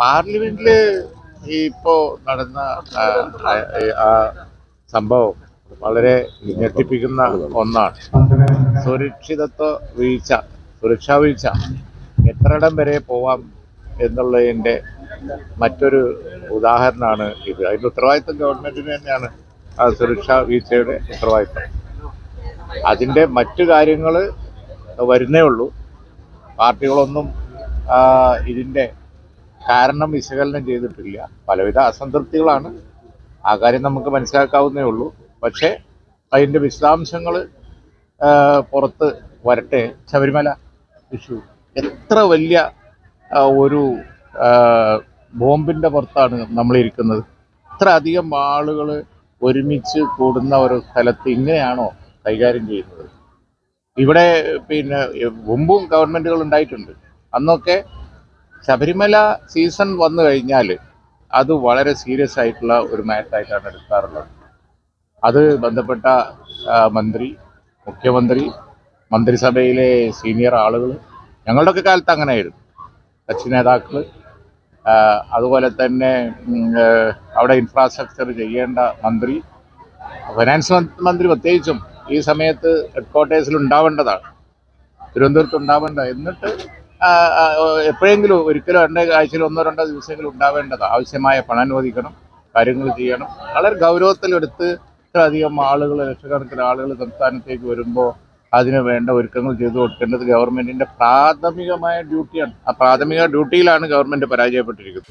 പാർലമെന്റിൽ ഇപ്പോ നടന്ന ആ, സംഭവം വളരെ ഞെട്ടിപ്പിക്കുന്ന ഒന്നാണ്. സുരക്ഷിതത്വ വീഴ്ച സുരക്ഷാ വീഴ്ച എത്രയിടം വരെ പോവാം എന്നുള്ളതിന്റെ മറ്റൊരു ഉദാഹരണമാണ് ഇത്. അതിന്റെ ഉത്തരവാദിത്വം ഗവൺമെന്റിന് തന്നെയാണ് ആ സുരക്ഷാ വീഴ്ചയുടെ ഉത്തരവാദിത്വം അതിന്റെ മറ്റു കാര്യങ്ങൾ വരുന്നേ ഉള്ളൂ. പാർട്ടികളൊന്നും ഇതിന്റെ കാരണം വിശകലനം ചെയ്തിട്ടില്ല. പലവിധ അസംതൃപ്തികളാണ്. ആ കാര്യം നമുക്ക് മനസ്സിലാക്കാവുന്നേ ഉള്ളൂ. പക്ഷേ അതിന്റെ വിശദാംശങ്ങൾ പുറത്ത് വരട്ടെ. ശബരിമല ഇഷ്യൂ. എത്ര വലിയ ഒരു ബോംബിന്റെ പുറത്താണ് നമ്മളിരിക്കുന്നത്. ഇത്ര അധികം ആളുകൾ ഒരുമിച്ച് കൂടുന്ന ഒരു സ്ഥലത്ത് ഇങ്ങനെയാണോ കൈകാര്യം ചെയ്യുന്നത്? ഇവിടെ പിന്നെ മുമ്പും ഗവൺമെന്റുകൾ ഉണ്ടായിട്ടുണ്ട്. അന്നൊക്കെ ശബരിമല സീസൺ വന്നു കഴിഞ്ഞാൽ അത് വളരെ സീരിയസ് ആയിട്ടുള്ള ഒരു മാറ്ററായിട്ടാണ് എടുക്കാറുള്ളത്. അത് ബന്ധപ്പെട്ട മന്ത്രി മുഖ്യമന്ത്രി മന്ത്രിസഭയിലെ സീനിയർ ആളുകൾ ഞങ്ങളുടെയൊക്കെ കാലത്ത് അങ്ങനെയായിരുന്നു. കക്ഷി നേതാക്കൾ അതുപോലെ തന്നെ അവിടെ ഇൻഫ്രാസ്ട്രക്ചർ ചെയ്യേണ്ട മന്ത്രി ഫിനാൻസ് മന്ത്രി- പ്രത്യേകിച്ചും ഈ സമയത്ത് ഹെഡ് ക്വാർട്ടേഴ്സിൽ ഉണ്ടാവേണ്ടതാണ്. തിരുവനന്തപുരത്ത് ഉണ്ടാവേണ്ട. എന്നിട്ട് എപ്പോഴെങ്കിലും ഒരിക്കലും രണ്ട് ആഴ്ചയിൽ ഒന്നോ രണ്ടോ ദിവസമെങ്കിലും ഉണ്ടാവേണ്ടത് ആവശ്യമായ പണം അനുവദിക്കണം കാര്യങ്ങൾ ചെയ്യണം. വളരെ ഗൗരവത്തിലെടുത്ത് ഇത്രയധികം ആളുകൾ ലക്ഷക്കണക്കിന് ആളുകൾ സംസ്ഥാനത്തേക്ക് വരുമ്പോൾ അതിന് വേണ്ട ഒരുക്കങ്ങൾ ചെയ്തു കൊടുക്കേണ്ടത് ഗവൺമെന്റിന്റെ പ്രാഥമികമായ ഡ്യൂട്ടിയാണ്. ആ പ്രാഥമിക ഡ്യൂട്ടിയിലാണ് ഗവൺമെന്റ് പരാജയപ്പെട്ടിരിക്കുന്നത്.